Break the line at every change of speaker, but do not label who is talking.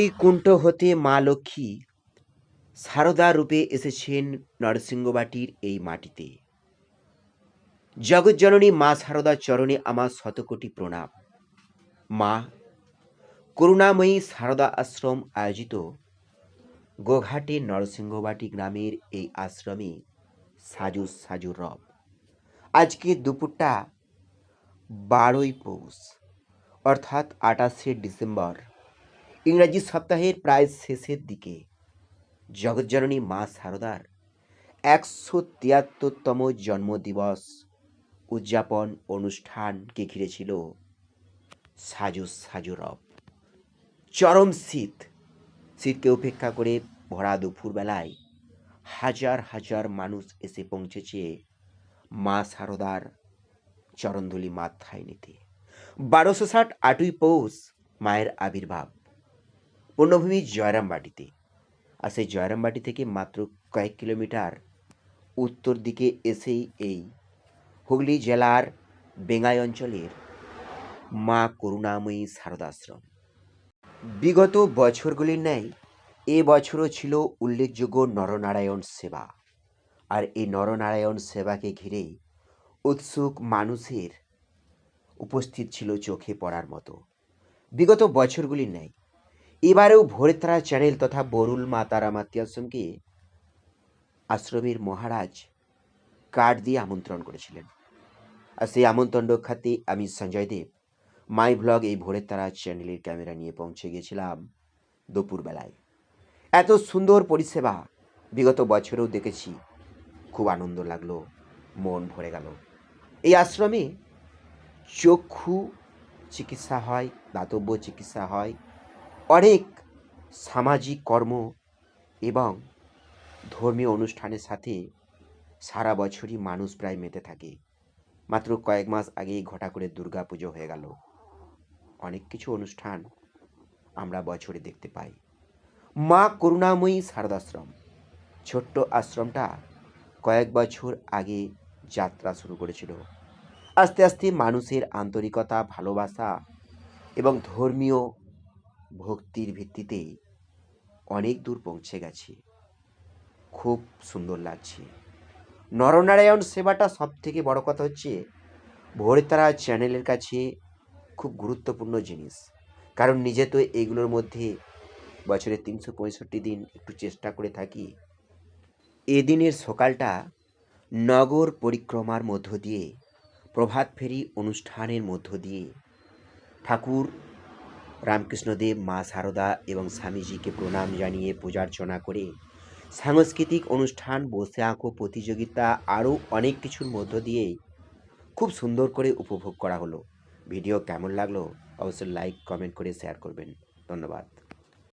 বৈকুণ্ঠ হতে মা লক্ষ্মী সারদা রূপে এসেছেন নরসিংহবাটির এই মাটিতে। জগৎজননী মা সারদার চরণে আমার শতকোটি প্রণাম। মা, করুণাময়ী সারদা আশ্রম আয়োজিত গোঘাটে নরসিংহবাটি গ্রামের এই আশ্রমে সাজু সাজু রব। আজকে দুপুরটা বারোই পৌষ, অর্থাৎ আঠাশে ডিসেম্বর। ইংরাজি সপ্তাহের প্রায় শেষের দিকে জগজ্জননী মা সারদার একশো তিয়াত্তরতম জন্মদিবস উদযাপন অনুষ্ঠানকে ঘিরেছিল সাজু সাজু রব। চরম শীত, শীতকে উপেক্ষা করে ভরা দুপুরবেলায় হাজার হাজার মানুষ এসে পৌঁছেছে মা শারদার চরণধুলি মাথায় নিতে। বারোশো ষাট আটই পৌষ মায়ের আবির্ভাব। পূর্ণভূমি জয়রামবাটিতে। আর সেই জয়রামবাটি থেকে মাত্র কয়েক কিলোমিটার উত্তর দিকে এসেই এই হুগলি জেলার বেঙ্গাই অঞ্চলের মা করুণাময়ী শারদাশ্রম বিগত বছরগুলির ন্যায় এ বছরও ছিল উল্লেখযোগ্য নরনারায়ণ সেবা। আর এই নরনারায়ণ সেবাকে ঘিরে উৎসুক মানুষের উপস্থিত ছিল চোখে পড়ার মতো। বিগত বছরগুলির ন্যায় এবারেও ভোরের তারা চ্যানেল তথা বরুল মা তারা মাতৃ আশ্রমকে আশ্রমের মহারাজ কার্ড দিয়ে আমন্ত্রণ করেছিলেন। আর সেই আমন্ত্রণ রক্ষার্থে আমি সঞ্জয় দেব, মাই ব্লগ এই ভোরের তারা চ্যানেলের ক্যামেরা নিয়ে পৌঁছে গেছিলাম দুপুরবেলায় এত সুন্দর পরিষেবা বিগত বছরেও দেখেছি, খুব আনন্দ লাগল, মন ভরে গেল। এই আশ্রমে চক্ষু চিকিৎসা হয়, দাতব্য চিকিৎসা হয় অনেক সামাজিক কর্ম এবং ধর্মীয় অনুষ্ঠানের সাথে সারা বছরই মানুষ প্রায় মেতে থাকে। মাত্র কয়েক মাস আগেই ঘটা করে দুর্গা পুজো হয়ে গেল। অনেক কিছু অনুষ্ঠান আমরা বছরে দেখতে পাই। মা করুণাময়ী শারদাশ্রম। ছোট্ট আশ্রমটা কয়েক বছর আগে যাত্রা শুরু করেছিল। আস্তে আস্তে মানুষের আন্তরিকতা, ভালোবাসা এবং ধর্মীয় ভক্তির ভিত্তিতে অনেক দূর পৌঁছে গেছে। খুব সুন্দর লাগছে। নরনারায়ণ সেবাটা সব থেকে বড় কথা হচ্ছে ভোরে তারা চ্যানেলের কাছে খুব গুরুত্বপূর্ণ জিনিস। কারণ নিজে তো এগুলোর মধ্যে বছরে তিনশো পঁয়ষট্টি দিন একটু চেষ্টা করে থাকি। এদিনের সকালটা নগর পরিক্রমার মধ্য দিয়ে প্রভাত ফেরি অনুষ্ঠানের মধ্য দিয়ে ঠাকুর রামকৃষ্ণদেব, মা সারদা এবং স্বামীজিকে প্রণাম জানিয়ে পূজার্চনা করে সাংস্কৃতিক অনুষ্ঠান বসে আঁকো প্রতিযোগিতা আরও অনেক কিছুর মধ্য দিয়ে খুব সুন্দর করে উপভোগ করা হলো। ভিডিও কেমন লাগল? অবশ্যই লাইক কমেন্ট করে শেয়ার করবেন। ধন্যবাদ।